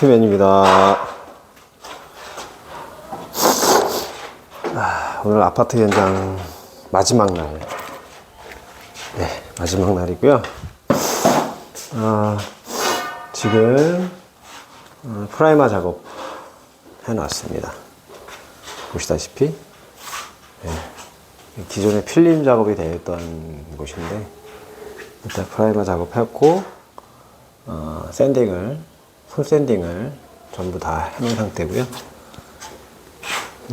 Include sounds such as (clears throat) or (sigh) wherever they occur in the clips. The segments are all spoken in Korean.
볼트맨입니다. 아, 오늘 아파트 현장 마지막 날. 네, 마지막 날이고요. 아, 지금 어, 프라이머 작업 해놨습니다. 보시다시피 네, 기존에 필름 작업이 되었던 곳인데 일단 프라이머 작업했고 어, 샌딩을 풀 샌딩을 전부 다 해놓은 상태고요.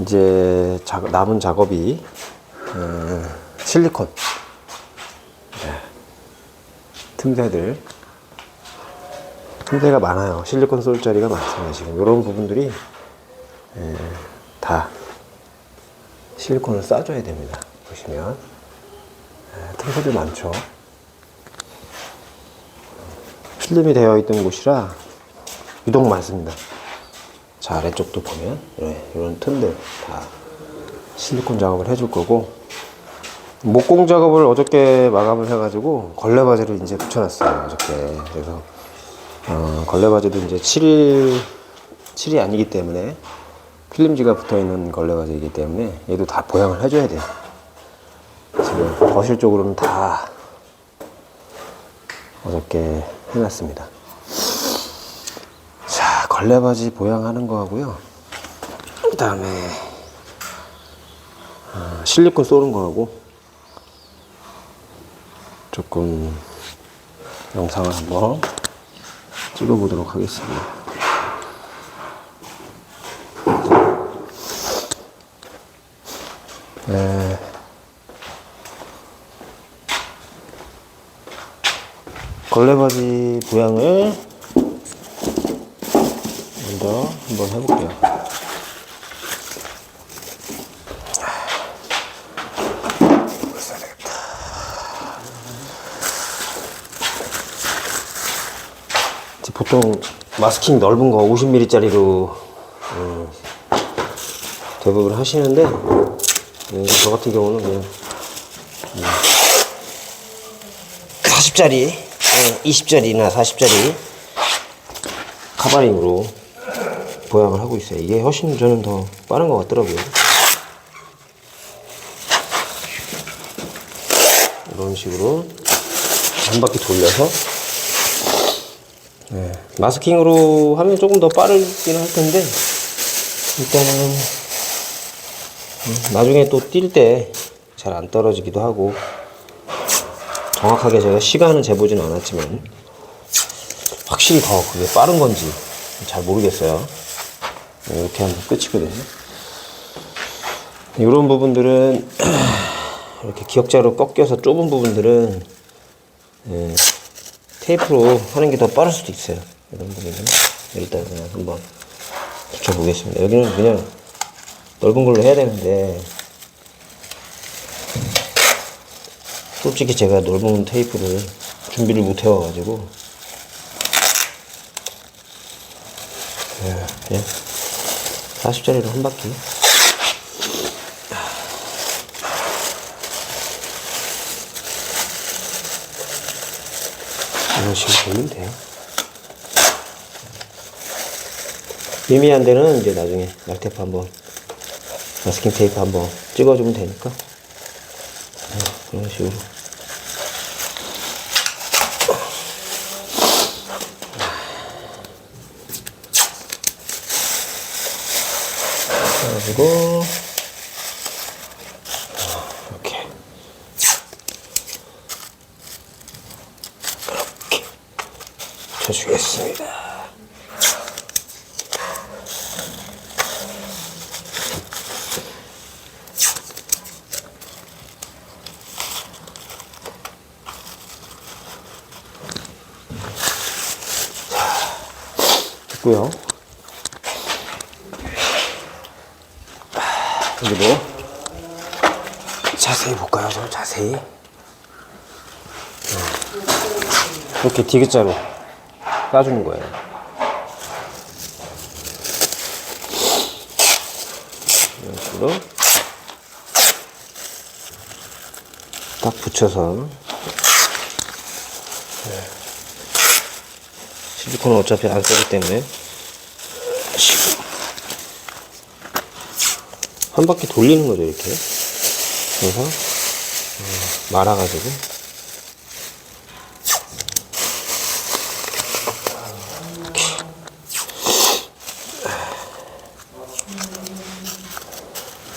이제 작- 남은 작업이 어, 실리콘 네. 틈새들 틈새가 많아요. 실리콘 쏠 자리가 많습니다. 지금 이런 부분들이 예, 다 실리콘을 싸줘야 됩니다. 보시면 예, 틈새들 많죠. 필름이 되어 있던 곳이라 유독 많습니다. 자 아래쪽도 보면 네, 이런 틈들 다 실리콘 작업을 해줄 거고 목공 작업을 어저께 마감을 해가지고 걸레 바지를 이제 붙여놨어요 어저께. 그래서 어, 걸레 바지도 이제 7일 7이 아니기 때문에 필름지가 붙어 있는 걸레 바지이기 때문에 얘도 다 보양을 해줘야 돼요. 지금 거실 쪽으로는 다 어저께 해놨습니다. 자 걸레 바지 보양하는 거 하고요 그 다음에 어, 실리콘 쏘는 거 하고 조금 영상을 한번 찍어보도록 하겠습니다. 네. 걸레바지 보양을 먼저 한번 해볼게요. 보통 마스킹 넓은 거 50mm짜리로 음, 대부분 하시는데 음, 저 같은 경우는 그냥 40짜리, 20짜리나 40짜리 카바링으로 보양을 하고 있어요. 이게 훨씬 저는 더 빠른 것 같더라고요. 이런 식으로 한 바퀴 돌려서 네, 마스킹으로 하면 조금 더 빠르긴 할 텐데 일단은 음, 나중에 또 뛸 때 잘 안 떨어지기도 하고 정확하게 제가 시간은 재보진 않았지만 확실히 더 그게 빠른 건지 잘 모르겠어요 네, 이렇게 하면 끝이거든요 이런 부분들은 (clears throat) 이렇게 기역자로 꺾여서 좁은 부분들은 예, 테이프로 하는 게 더 빠를 수도 있어요. 이런 부분은 일단 그냥 한번 붙여보겠습니다. 여기는 그냥 넓은 걸로 해야 되는데 솔직히 제가 넓은 테이프를 준비를 못 해와가지고 예, 그냥 40짜리로 한 바퀴 이런 식으로 돌면 돼요. 미미한 데는 이제 나중에 말테이프 한번, 마스킹 테이프 한번 찍어주면 되니까. 네, 그런 식으로. 그래가지고, 이렇게. 이렇게 쳐주겠습니다. 됐고요. 그리고 자세히 볼까요? 좀 자세히. 이렇게 디귿자로 까주는 거예요. 이런 식으로 딱 붙여서 네. 실리콘은 어차피 안 쓰기 때문에 한 바퀴 돌리는 거죠, 이렇게. 그래서, 어, 말아가지고.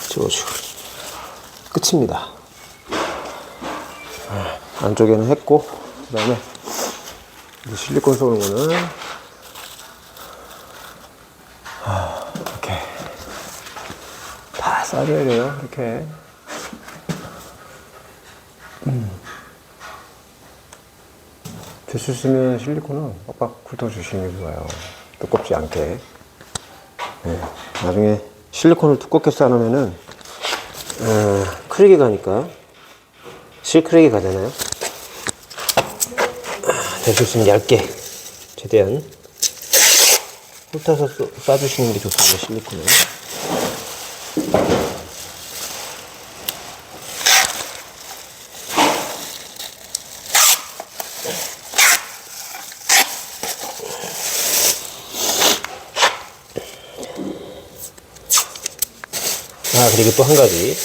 찍어주고. 끝입니다. 아, 안쪽에는 했고, 그 다음에 실리콘 쏘는 거는 아, 이렇게 다 싸줘야 돼요. 이렇게. 음. 될수 있으면 실리콘은 빡빡 훑어주시는 게 좋아요. 두껍지 않게. 네. 나중에 실리콘을 두껍게 싸놓으면은, 어, 크랙이 가니까, 실크랙이 가잖아요. 될수 있으면 얇게, 최대한 훑어서 쏘- 싸주시는 게 좋습니다, 실리콘은. 아, 그리고 또 한 가지.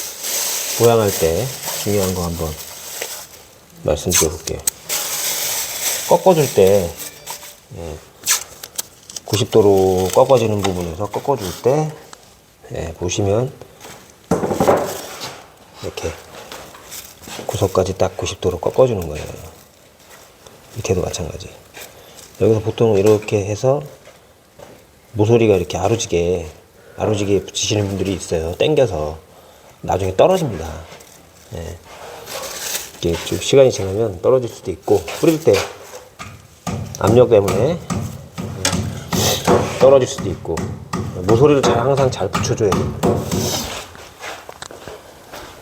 보양할 때 중요한 거 한번 말씀드려 볼게요. 꺾어줄 때, 예, 90도로 꺾어지는 부분에서 꺾어줄 때, 예, 보시면, 이렇게 구석까지 딱 90도로 꺾어주는 거예요. 밑에도 마찬가지. 여기서 보통 이렇게 해서 모서리가 이렇게 아루지게 아루지게 붙이시는 분들이 있어요. 당겨서 나중에 떨어집니다. 예. 이게 좀 시간이 지나면 떨어질 수도 있고 뿌릴 때 압력 때문에 음, 떨어질 수도 있고 모서리를 잘 항상 잘 붙여줘야 됩니다.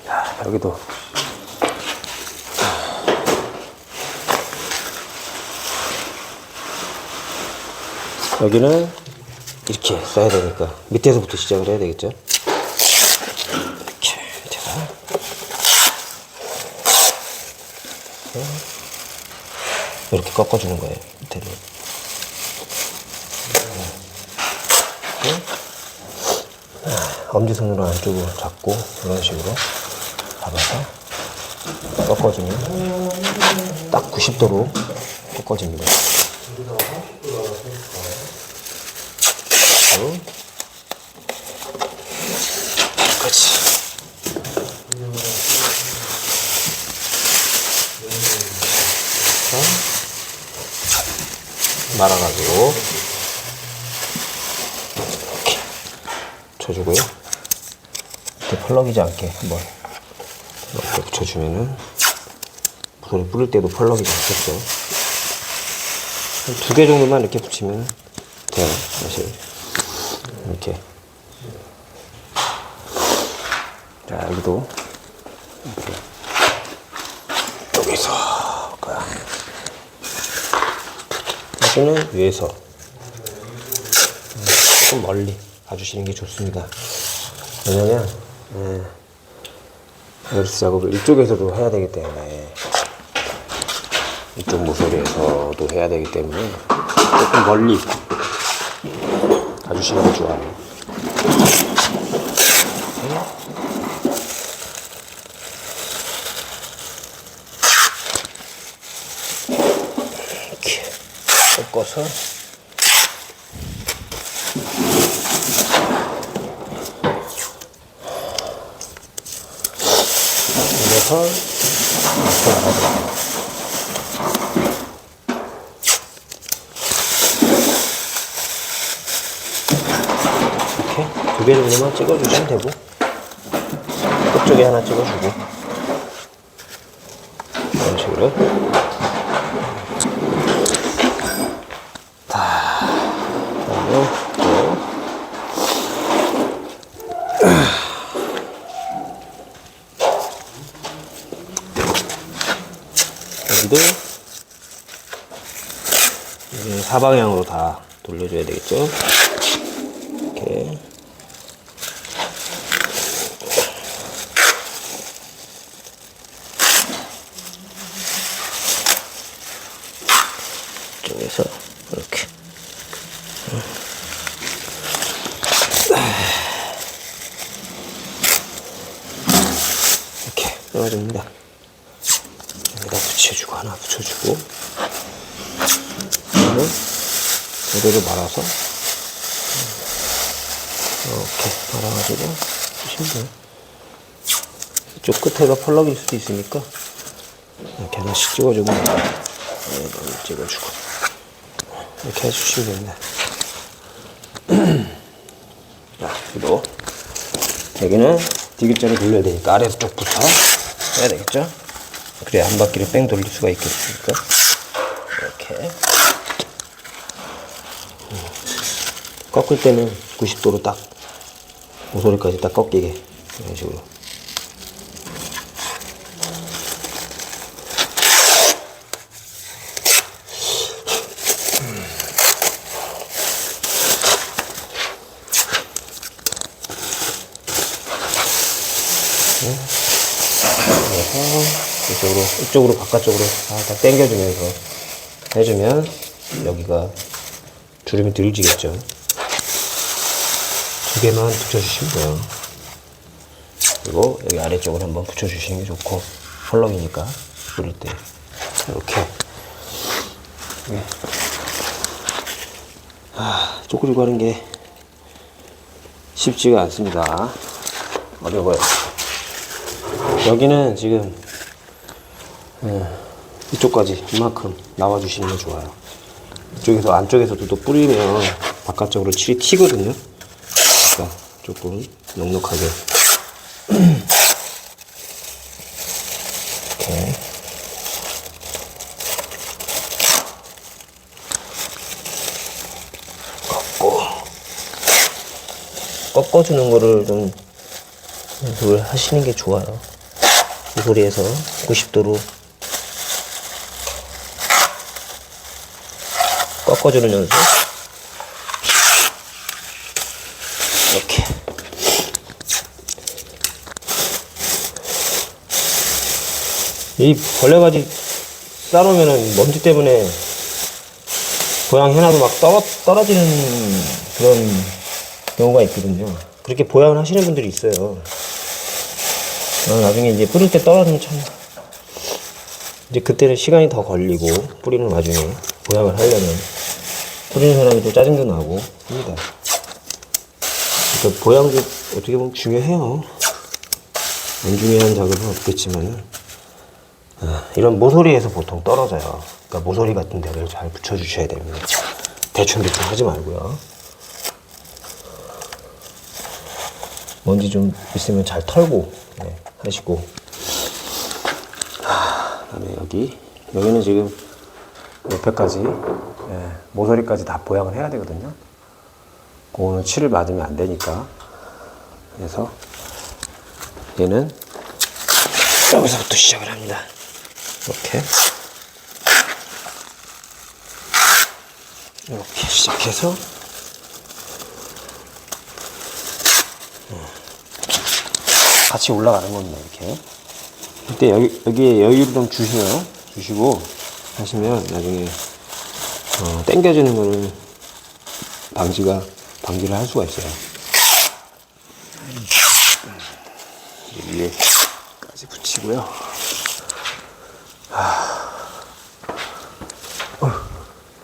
자, 여기도 여기는 이렇게 써야 되니까. 밑에서부터 시작을 해야 되겠죠? 이렇게 밑에서 이렇게 꺾어주는 거예요 밑에를. 엄지손으로 안쪽으로 잡고 이런 식으로 잡아서 꺾어주면 딱 90도로 꺾어집니다 그리고 그렇지 자, 말아가지고 이렇게 쳐주고요. 이렇게 펄럭이지 않게 한번 이렇게 붙여주면은 물을 뿌릴 때도 펄럭이지 않겠죠. 두개 정도만 이렇게 붙이면 돼요 사실. 이렇게. 자 여기도 이렇게 여기서 거야 여기는 위에서 음, 조금 멀리 가주시는 게 좋습니다 왜냐면 예, 에어리스 작업을 이쪽에서도 해야 되기 때문에 이쪽 모서리에서도 해야 되기 때문에 조금 멀리 가주시는 게 좋아요. 이렇게 앞으로 나가죠. 이렇게 두 개 정도만 찍어주시면 되고 끝쪽에 하나 찍어주고 이런 식으로 다 그다음에 또 이제 사방향으로 다 돌려줘야 되겠죠? 이렇게 쪽에서 이렇게 떨어집니다. 여기다 붙여주고 하나 붙여주고 그다음에 그대로 말아서 이렇게 말아가지고 주시면 돼요. 이쪽 끝에가 펄럭일 수도 있으니까 이렇게 하나씩 찍어주고 얘도 찍어주고 이렇게 해주시면 됩니다. (clears throat) 자, 그리고 여기는 디귿자를 돌려야 되니까 아래쪽부터 해야 되겠죠? 그래야 한 바퀴를 뺑 돌릴 수가 있겠으니까 이렇게 꺾을 때는 90도로 딱 모서리까지 딱 꺾이게. 이런 식으로. 이쪽으로 이쪽으로 바깥쪽으로 살짝 당겨주면서 해주면 여기가 주름이 덜 지겠죠. 두 개만 붙여주시면 돼요 그리고 여기 아래쪽을 한번 붙여주시는 게 좋고 펄럭이니까 뿌릴 때 이렇게 네. 아, 쪼그리고 하는 게 쉽지가 않습니다 어려워요 여기는 지금 예, 이쪽까지 이만큼 나와주시는 게 좋아요. 이쪽에서 안쪽에서도 또 뿌리면 바깥쪽으로 칠이 튀거든요. 그러니까 조금 넉넉하게 이렇게 꺾고 꺾어주는 거를 좀 그걸 하시는 게 좋아요. 이 소리에서 90도로 꺾어주는 연습. 이렇게. 이 벌레가지 싸놓으면은 먼지 때문에 보양 해놔도 막 떨어, 떨어지는 그런 경우가 있거든요. 그렇게 보양을 하시는 분들이 있어요. 어, 나중에 이제 뿌릴 때 떨어지면 참 이제 그때는 시간이 더 걸리고 뿌리는 와중에 보양을 하려면 뿌리는 사람이 또 짜증도 나고 합니다. 그러니까 보양도 어떻게 보면 중요해요. 안 중요한 작업은 없겠지만 아, 이런 모서리에서 보통 떨어져요. 그러니까 모서리 같은 데를 잘 붙여주셔야 됩니다. 대충대충 하지 말고요. 먼지 좀 있으면 잘 털고 네, 하시고 하, 그다음에 여기 여기는 지금 옆에까지 예, 모서리까지 다 보양을 해야 되거든요. 그거는 칠을 맞으면 안 되니까 그래서 얘는 여기서부터 시작을 합니다. 이렇게 이렇게 시작해서 같이 올라가는 겁니다. 이렇게. 이때 여기, 여기에 여유를 좀 주시면, 주시고 하시면 나중에, 어, 땡겨지는 거를 방지가, 방지를 할 수가 있어요. 위에까지 붙이고요. 하... 어,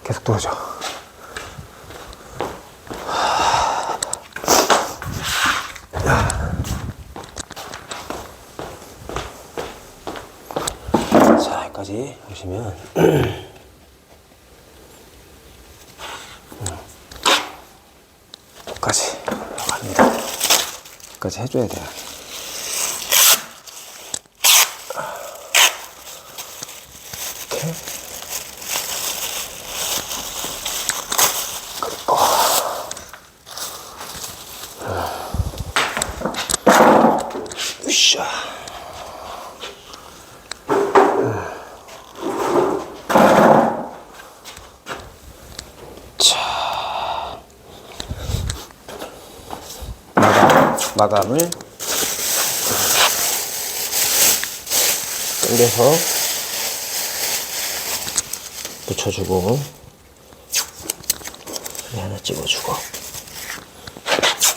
계속 떨어져. 자, 여기까지 보시면 여기까지 갑니다. 여기까지 해줘야 돼요. 마감, 마감을 당겨서 붙여주고 하나 찍어주고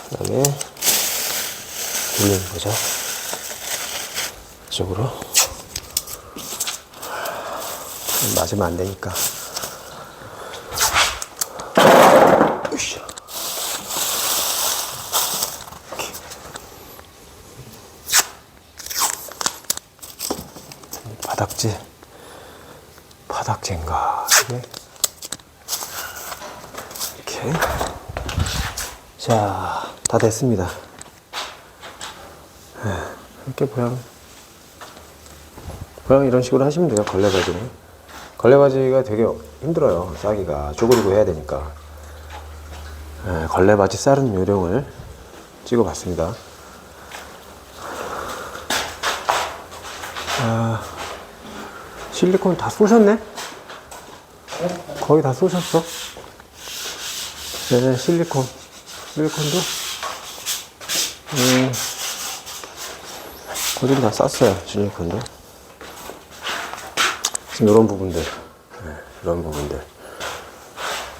그 다음에 돌리는 거죠 이쪽으로 맞으면 안 되니까. 으쌰. 이렇게. 바닥재, 바닥재인가 이게 이렇게. 자, 다 됐습니다. 네, 이렇게 보양. 보양 이런 식으로 하시면 돼요, 걸레바지는. 걸레바지가 되게 힘들어요, 싸기가. 쪼그리고 해야 되니까. 네, 걸레바지 싸는 요령을 찍어봤습니다. 아, 실리콘 다 쏘셨네? 거의 다 쏘셨어. 네, 실리콘. 실리콘도, 음, 거의 다 쌌어요, 실리콘도. 지금 이런 부분들, 네, 이런 부분들.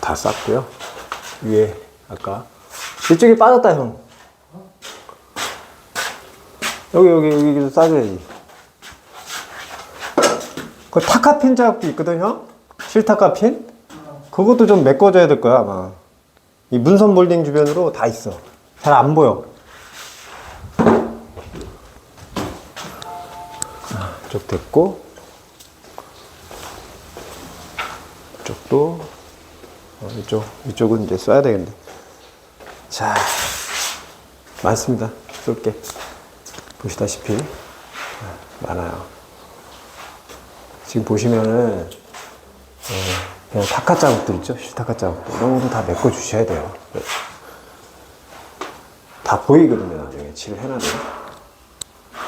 다 쌌고요. 위에, 아까. 이쪽이 빠졌다, 형. 여기, 여기, 여기도 싸줘야지. 그 타카핀 자국도 있거든, 형? 실타카핀? 그것도 좀 메꿔줘야 될 거야, 아마. 이 문선 몰딩 주변으로 다 있어. 잘 안 보여. 자, 이쪽 됐고. 이쪽도. 어, 이쪽, 이쪽은 이제 써야 되겠네. 자, 많습니다. 쏠게. 보시다시피. 네, 많아요. 지금 보시면은 어, 그냥 타카 자국들 있죠? 실타카 자국들 이런 다 메꿔 주셔야 돼요. 다 보이거든요. 나중에 칠을 해놔면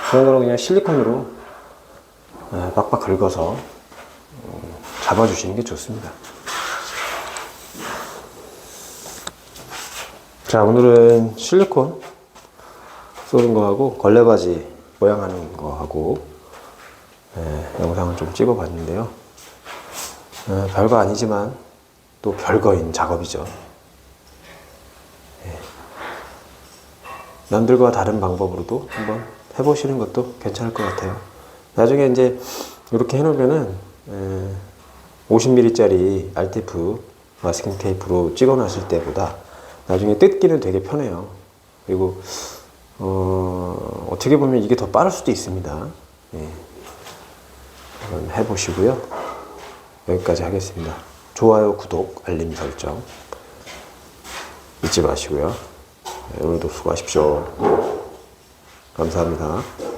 그런 거는 그냥 실리콘으로 어, 빡빡 긁어서 어, 잡아주시는 게 좋습니다. 자 오늘은 실리콘 쏘는 거하고 걸레바지 모양하는 거하고 네, 영상을 좀 찍어봤는데요. 어, 별거 아니지만 또 별거인 작업이죠. 예. 남들과 다른 방법으로도 한번 해보시는 것도 괜찮을 것 같아요. 나중에 이제 이렇게 해놓으면은 50mm짜리 RTF 마스킹 테이프로 찍어놨을 때보다 나중에 뜯기는 되게 편해요. 그리고 어, 어떻게 보면 이게 더 빠를 수도 있습니다. 예. 해보시고요. 여기까지 하겠습니다. 좋아요, 구독, 알림 설정 잊지 마시고요. 네, 오늘도 수고하십시오. 감사합니다.